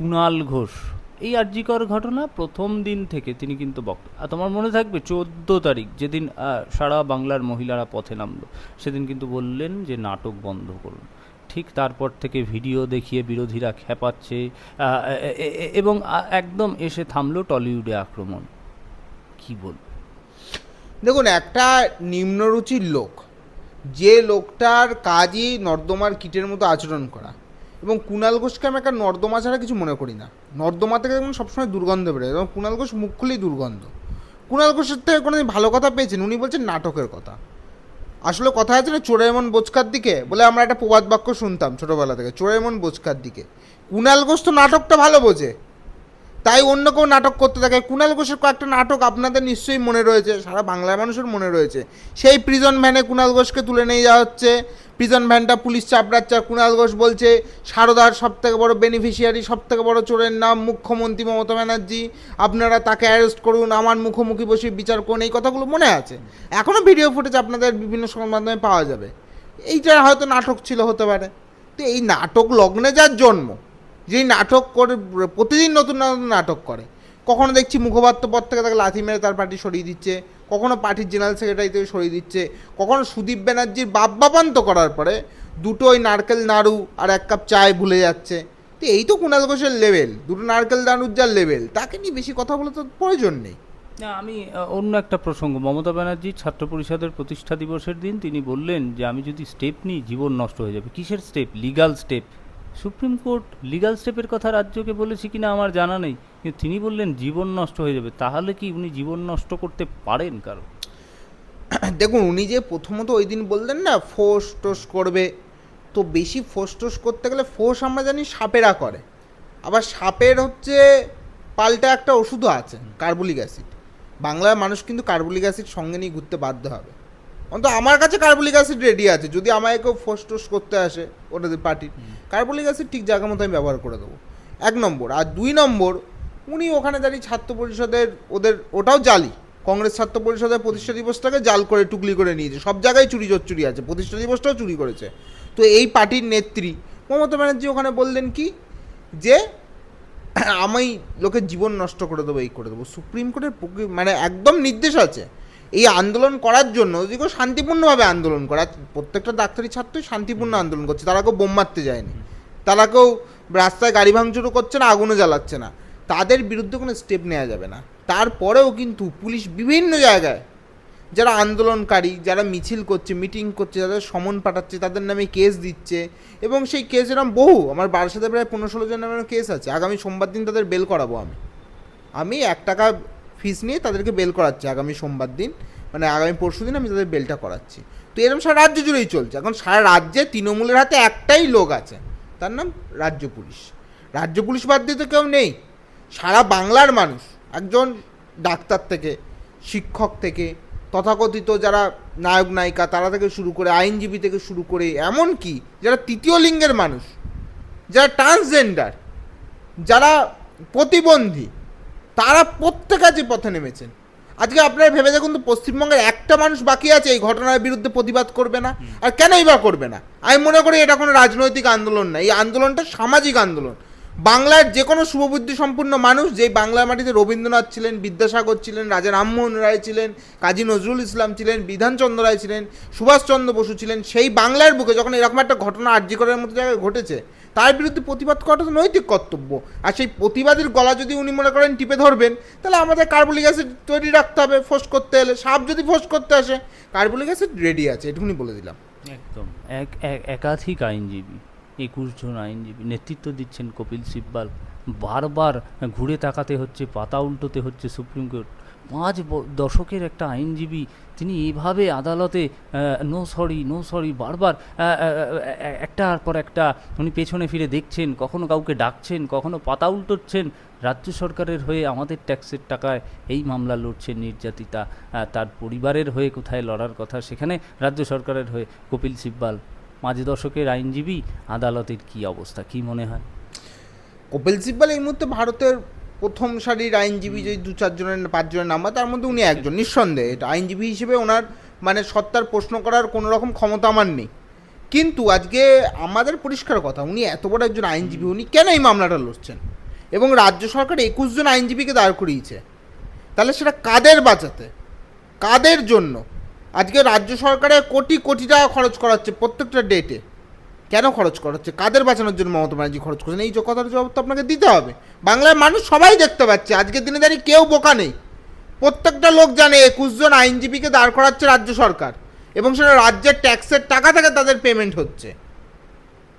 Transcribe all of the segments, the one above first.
কুণাল ঘোষ। এই আর্যিকর ঘটনা প্রথম দিন থেকে তিনি কিন্তু বক্ত আর তোমার মনে থাকবে, চোদ্দ তারিখ, যেদিন সারা বাংলার মহিলারা পথে নামলো, সেদিন কিন্তু বললেন যে নাটক বন্ধ করুন। ঠিক তারপর থেকে ভিডিও দেখিয়ে বিরোধীরা খেপাচ্ছে এবং একদম এসে থামলো টলিউডে আক্রমণ। কি বল দেখুন, একটা নিম্নরুচির লোক, যে লোকটার কাজই নর্দমার কিটের মতো আচরণ করা। এবং কুণাল ঘোষকে আমি একটা নর্দমা ছাড়া কিছু মনে করি না। নর্দমা থেকে যেমন সবসময় দুর্গন্ধ বেরোয়, এবং কুণাল ঘোষ মুখ খুলেই দুর্গন্ধ। কুণাল ঘোষের থেকে কোনোদিন ভালো কথা পেয়েছেন, উনি বলছেন নাটকের কথা। আসলে কথা আছে না চোরাইমন বোচকার দিকে বলে আমরা একটা প্রবাদ বাক্য শুনতাম ছোটোবেলা থেকে, চোরাইমন বোচকার দিকে। কুণাল ঘোষ তো নাটকটা ভালো বোঝে। তাই অন্য কেউ নাটক করতে থাকে। কুণাল ঘোষের কয়েকটা নাটক আপনাদের নিশ্চয়ই মনে রয়েছে, সারা বাংলার মানুষের মনে রয়েছে। সেই প্রিজন ভ্যানে কুণাল ঘোষকে তুলে নিয়ে যাওয়া হচ্ছে। প্রিজন ভ্যানটা পুলিশ চাপড়াচ্ছে কুণাল ঘোষ বলছে, সারদার সব থেকে বড় বেনিফিশিয়ারি সব থেকে বড় চোরের নাম মুখ্যমন্ত্রী মমতা ব্যানার্জি। আপনারা তাকে অ্যারেস্ট করুন, আমার মুখোমুখি বসে বিচার করুন। এই কথাগুলো মনে আছে। এখনও ভিডিও ফুটেজ আপনাদের বিভিন্ন সংবাদ মাধ্যমে পাওয়া যাবে। এইটা হয়তো নাটক ছিল, হতে পারে। তো এই নাটক লগ্নে যার জন্ম যেই নাটক করে, প্রতিদিন নতুন নতুন নাটক করে। কখনো দেখছি মুখপাত্র পদ থেকে তাকে লাথি মেরে তার পার্টি সরিয়ে দিচ্ছে, কখনো পার্টির জেনারেল সেক্রেটারি থেকে সরিয়ে দিচ্ছে, কখনো সুদীপ ব্যানার্জির বাপ বাপান্ত করার পরে দুটো ওই নারকেল নাড়ু আর এক কাপ চায় ভুলে যাচ্ছে। তো এই তো কুণাল ঘোষের লেভেল, দুটো নারকেল নাড়ুর যার লেভেল, তাকে নিয়ে বেশি কথা বলে তো প্রয়োজন নেই। না, আমি অন্য একটা প্রসঙ্গ। মমতা ব্যানার্জি ছাত্র পরিষদের প্রতিষ্ঠা দিবসের দিন তিনি বললেন যে, আমি যদি স্টেপ নিই, জীবন নষ্ট হয়ে যাবে। কিসের step? Legal step. Supreme Court legal স্টেপের কথা রাজ্যকে বলেছে কিনা আমার জানা নেই, কিন্তু তিনি বললেন জীবন নষ্ট হয়ে যাবে। তাহলে কি উনি জীবন নষ্ট করতে পারেন কারও? দেখুন, উনি যে প্রথমত ওই দিন বললেন না, ফোস টোস করবে। তো বেশি ফোস টোস করতে গেলে ফোস আমরা জানি সাপেরা করে। আবার সাপের হচ্ছে পাল্টা একটা ওষুধও আছে, কার্বলিক অ্যাসিড। বাংলার মানুষ কিন্তু কার্বলিক অ্যাসিড সঙ্গে নিয়ে ঘুরতে বাধ্য হবে। অন্ত আমার কাছে কার্বলিক অ্যাসিড রেডি আছে। যদি আমায় কেউ ফোস টোস করতে আসে ওটাদের পার্টির কার্বলিক অ্যাসিড ঠিক জায়গা মতো আমি ব্যবহার করে দেবো। এক নম্বর। আর দুই নম্বর উনি ওখানে দাঁড়িয়ে ছাত্র পরিষদের ওদের ওটাও জালি। কংগ্রেস ছাত্র পরিষদের প্রতিষ্ঠা দিবসটাকে জাল করে টুকলি করে নিয়েছে। সব জায়গায় চুরি চুরি আছে প্রতিষ্ঠা দিবসটাও চুরি করেছে। তো এই পার্টির নেত্রী মমতা ব্যানার্জি ওখানে বললেন কি? যে আমি লোকের জীবন নষ্ট করে দেবো এই করে দেবো। সুপ্রিম কোর্টের মানে একদম নির্দেশ আছে। এই আন্দোলন করার জন্য, যদি কেউ শান্তিপূর্ণভাবে আন্দোলন করা প্রত্যেকটা ডাক্তারি ছাত্রই শান্তিপূর্ণ আন্দোলন করছে, তারা কেউ বোম মারতে যায়নি। তারা কেউ রাস্তায় গাড়ি ভাঙচুরও করছে না, আগুনও জ্বালাচ্ছে না। তাদের বিরুদ্ধে কোনো স্টেপ নেওয়া যাবে না। তারপরেও কিন্তু পুলিশ বিভিন্ন জায়গায়, যারা আন্দোলনকারী, যারা মিছিল করছে মিটিং করছে, যাদের সমন পাঠাচ্ছে, তাদের নামে কেস দিচ্ছে। এবং সেই কেস এরকম বহু। আমার বারাসাতে প্রায় পনেরো ষোলো জনের কেস আছে। আগামী সোমবার দিন তাদের বেল করাবো আমি। আমি এক টাকা ফিস নিয়ে তাদেরকে বেল করাচ্ছি আগামী সোমবার দিন। মানে আগামী পরশু দিন আমি তাদের বেলটা করাচ্ছি। তো এরকম সারা রাজ্য জুড়েই চলছে। এখন সারা রাজ্যে তৃণমূলের হাতে একটাই লোক আছে। তার নাম রাজ্য পুলিশ। রাজ্য পুলিশ বাদ দিয়ে তো কেউ নেই। সারা বাংলার মানুষ, একজন ডাক্তার থেকে, শিক্ষক থেকে, তথাকথিত যারা নায়ক, নায়িকা, তারা থেকে শুরু করে আইনজীবী থেকে শুরু করে এমন কি যারা তৃতীয় লিঙ্গের মানুষ, যারা ট্রান্সজেন্ডার যারা প্রতিবন্ধী তারা প্রত্যেক আজই পথে নেমেছেন। আজকে আপনারা ভেবে দেখুন তো পশ্চিমবঙ্গের একটা মানুষ বাকি আছে এই ঘটনার বিরুদ্ধে প্রতিবাদ করবে না আর কেনই বা করবে না? আমি মনে করি এটা কোনো রাজনৈতিক আন্দোলন না এই আন্দোলনটা সামাজিক আন্দোলন। বাংলার যে কোনো শুভবুদ্ধি সম্পূর্ণ মানুষ যেই বাংলার মাটিতে রবীন্দ্রনাথ ছিলেন বিদ্যাসাগর ছিলেন রাজা রামমোহন রায় ছিলেন কাজী নজরুল ইসলাম ছিলেন বিধানচন্দ্র রায় ছিলেন সুভাষচন্দ্র বসু ছিলেন সেই বাংলার বুকে যখন এরকম একটা ঘটনা আর্জি করার মতো জায়গায় ঘটেছে তার বিরুদ্ধে প্রতিবাদ করাটা নৈতিক কর্তব্য। আর সেই প্রতিবাদের গলা যদি উনি মনে করেন টিপে ধরবেন, তাহলে আমাদের কার্বলিক অ্যাসিড তৈরি রাখতে হবে ফোর্স করতে হলে। সাপ যদি ফোর্স করতে আসে, কার্বলিক অ্যাসিড রেডি আছে, এটুকুনি বলে দিলাম। একদম। এক, এক- একাধিক আইনজীবী, একুশ জন আইনজীবী নেতৃত্ব দিচ্ছেন কপিল সিব্বাল। বারবার ঘুরে তাকাতে হচ্ছে, পাতা উল্টোতে হচ্ছে সুপ্রিম কোর্ট। পাঁচ দশকের একটা আইনজীবী তিনি এভাবে আদালতে নো সরি নো সরি বারবার একটার পর একটা উনি পেছনে ফিরে দেখছেন, কখনো কাউকে ডাকছেন, কখনো পাতা উল্টোচ্ছেন, রাজ্য সরকারের হয়ে আমাদের ট্যাক্সের টাকায় এই মামলা লড়ছেন নির্যাতিতা তার পরিবারের হয়ে কোথায় লড়ার কথা, সেখানে রাজ্য সরকারের হয়ে কপিল সিব্বাল, পাঁচ দশকের আইনজীবী, আদালতের কি অবস্থা, কি মনে হয়? কপিল সিব্বাল এই মুহূর্তে ভারতের প্রথম সারির আইনজীবী যে দু চারজনের পাঁচজনের নাম্বার তার মধ্যে উনি একজন নিঃসন্দেহে। এটা আইনজীবী হিসেবে ওনার মানে সত্তার প্রশ্ন করার কোনো রকম ক্ষমতা আমার নেই। কিন্তু আজকে আমাদের পরিষ্কার কথা উনি এত বড় একজন আইনজীবী উনি কেন এই মামলাটা লড়ছেন? এবং রাজ্য সরকার একুশ জন আইনজীবীকে দাঁড় করিয়েছে। তাহলে সেটা কাদের বাঁচাতে? কাদের জন্য? আজকে রাজ্য সরকারে কোটি কোটি টাকা খরচ করাচ্ছে প্রত্যেকটা ডেটে কেন খরচ করাচ্ছে কাদের বাঁচানোর জন্য মমতা ব্যানার্জি খরচ করছেন? এই যে কথার জবাব তো আপনাকে দিতে হবে। বাংলার মানুষ সবাই দেখতে পাচ্ছে। আজকের দিনে দাঁড়িয়ে কেউ বোকা নেই। প্রত্যেকটা লোক জানে একুশ জন আইনজীবীকে দাঁড় করাচ্ছে রাজ্য সরকার এবং সেটা রাজ্যের ট্যাক্সের টাকা থেকে তাদের পেমেন্ট হচ্ছে।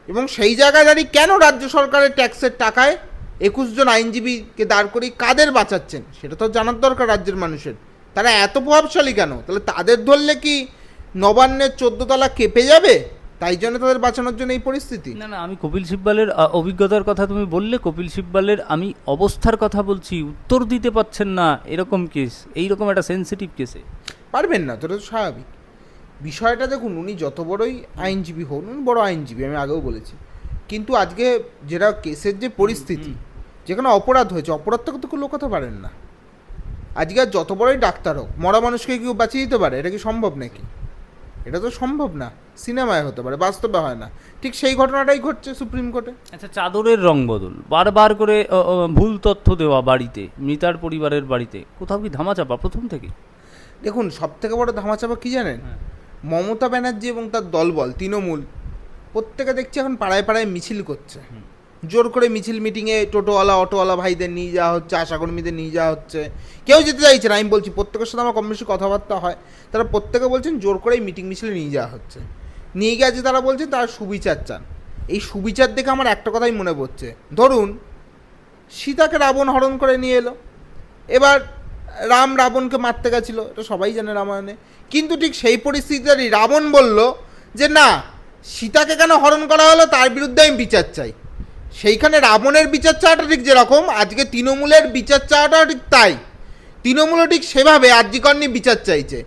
এবং সেই জায়গায় দাঁড়িয়ে কেন রাজ্য সরকারের ট্যাক্সের টাকায় একুশ জন আইনজীবীকে দাঁড় করিয়ে কাদের বাঁচাচ্ছেন? সেটা তো জানার দরকার রাজ্যের মানুষের। তারা এত প্রভাবশালী কেন? তাহলে তাদের ধরলে কি নবান্নের চোদ্দ তলা কেঁপে যাবে? তাই জন্য তাদের বাঁচানোর জন্য এই পরিস্থিতি? না না আমি কপিল সিব্বালের অভিজ্ঞতার কথা তুমি বললে কপিল সিব্বালের আমি অবস্থার কথা বলছি উত্তর দিতে পারছেন না এরকম কেস এইরকম একটা সেন্সিটিভ কেসে পারবেন না তো তো স্বাভাবিক। বিষয়টা দেখুন উনি যত বড়ই আইনজীবী হন উনি বড় আইনজীবী আমি আগেও বলেছি। কিন্তু আজকে যেটা কেসের যে পরিস্থিতি যেখানে অপরাধ হয়েছে অপরাধ তো কেউ লোকাতে পারেন না। আজকে আর যত বড়ই ডাক্তার হোক মরা মানুষকে কেউ বাঁচিয়ে দিতে পারে এটা কি সম্ভব নাকি? এটা তো সম্ভব না সিনেমায় হতে পারে বাস্তবে হয় না। ঠিক সেই ঘটনাটাই ঘটছে সুপ্রিম কোর্টে। আচ্ছা চাদরের রং বদল বারবার করে ভুল তথ্য দেওয়া বাড়িতে মৃতার পরিবারের বাড়িতে কোথাও কি ধামাচাপা প্রথম থেকে? দেখুন সব থেকে বড় ধামাচাপা কি জানেন? হ্যাঁ। মমতা ব্যানার্জি এবং তার দলবল তৃণমূল প্রত্যেকে দেখছি এখন পাড়ায় পাড়ায় মিছিল করছে। জোর করে মিছিল মিটিংয়ে টোটোওয়ালা, অটোওয়ালা ভাইদের নিয়ে যাওয়া হচ্ছে, আশাকর্মীদের নিয়ে যাওয়া হচ্ছে। কেউ যেতে চাইছে না, আমি বলছি প্রত্যেকের সাথে আমার কম বেশি কথাবার্তা হয়। তারা প্রত্যেকে বলছেন জোর করে মিটিং মিছিলে নিয়ে যাওয়া হচ্ছে। নিয়ে গেছে তারা বলছেন তারা সুবিচার চান। এই সুবিচার দেখে আমার একটা কথাই মনে পড়ছে। ধরুন, সীতাকে রাবণ হরণ করে নিয়ে এলো। এবার রাম রাবণকে মারতে গেছিল, এটা সবাই জানে রামায়ণে। কিন্তু ঠিক সেই পরিস্থিতিতেই রাবণ বলল যে, না, সীতাকে কেন হরণ করা হলো? তার বিরুদ্ধে আমি বিচার চাই। সেইখানে রাবণের বিচার চাওয়াটা ঠিক যেরকম আজকে তৃণমূলের বিচার চাওয়াটাও ঠিক তাই। তৃণমূলও ঠিক সেভাবে আর্যিকর নিয়ে বিচার চাইছে।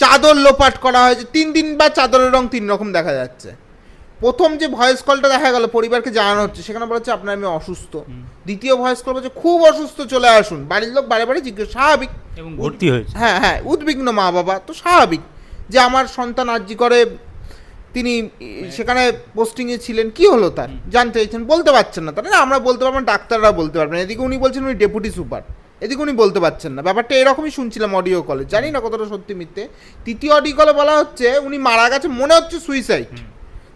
চাদর লোপাট করা হয়েছে তিন দিন বা চাদরের রং তিন রকম দেখা যাচ্ছে। প্রথম যে ভয়েস কলটা দেখা গেল পরিবারকে জানানো হচ্ছে সেখানে বলা হচ্ছে আপনার আমি অসুস্থ। দ্বিতীয় ভয়েস কল বলছে খুব অসুস্থ চলে আসুন। বাড়ির লোক বারে বারে জিজ্ঞেস স্বাভাবিক? এবং ভর্তি হয়েছে। হ্যাঁ হ্যাঁ উদ্বিগ্ন মা বাবা তো স্বাভাবিক যে আমার সন্তান আর্জি করে তিনি সেখানে পোস্টিংয়ে ছিলেন কি হলো তার? জানতে চাইছেন বলতে পারছেন না। তাহলে না আমরা বলতে পারব না, ডাক্তাররা বলতে পারবেন এদিকে উনি বলছেন উনি ডেপুটি সুপার এদিকে উনি বলতে পারছেন না। ব্যাপারটা এরকমই শুনছিলাম অডিও কলে জানি না কতটা সত্যি মিথ্যে। তৃতীয় অডিও কলে বলা হচ্ছে উনি মারা গেছে মনে হচ্ছে সুইসাইড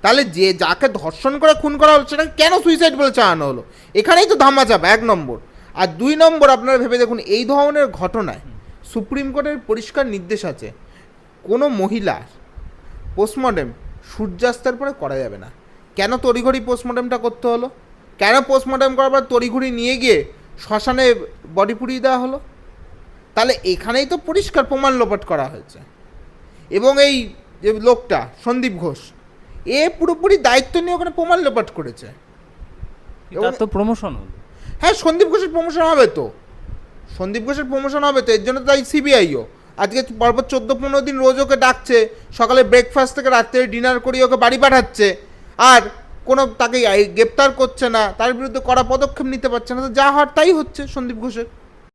তাহলে যে যাকে ধর্ষণ করে খুন করা হলো সেটাকে কেন সুইসাইড বলে চালানো হলো? এখানেই তো ধামা ধামাচাপা এক নম্বর। আর দুই নম্বর আপনারা ভেবে দেখুন এই ধরনের ঘটনায় সুপ্রিম কোর্টের পরিষ্কার নির্দেশ আছে। কোনো মহিলার পোস্টমর্টেম সূর্যাস্তের পরে করা যাবে না। কেন তড়িঘড়ি পোস্টমর্টেমটা করতে হলো? কেন পোস্টমর্টেম করার পর তড়িঘড়ি নিয়ে গিয়ে শ্মশানে বডি পুড়িয়ে দেওয়া হলো? তাহলে এখানেই তো পরিষ্কার প্রমাণ লোপাট করা হয়েছে। এবং এই যে লোকটা সন্দীপ ঘোষ এ পুরোপুরি দায়িত্ব নিয়ে ওখানে প্রমাণ লোপাট করেছে। তো প্রমোশন হলো হ্যাঁ সন্দীপ ঘোষের প্রমোশন হবে তো। সন্দীপ ঘোষের প্রমোশন হবে তো এর জন্য তাই সিবিআইও আজকে পরপর চোদ্দ পনেরো দিন রোজ ওকে ডাকছে, সকালে ব্রেকফাস্ট থেকে রাত্রে ডিনার করিয়ে ওকে বাড়ি পাঠাচ্ছে। আর কোনো তাকে গ্রেপ্তার করছে না, তার বিরুদ্ধে কড়া পদক্ষেপ নিতে পারছে না, তো যা হওয়ার তাই হচ্ছে সন্দীপ ঘোষের।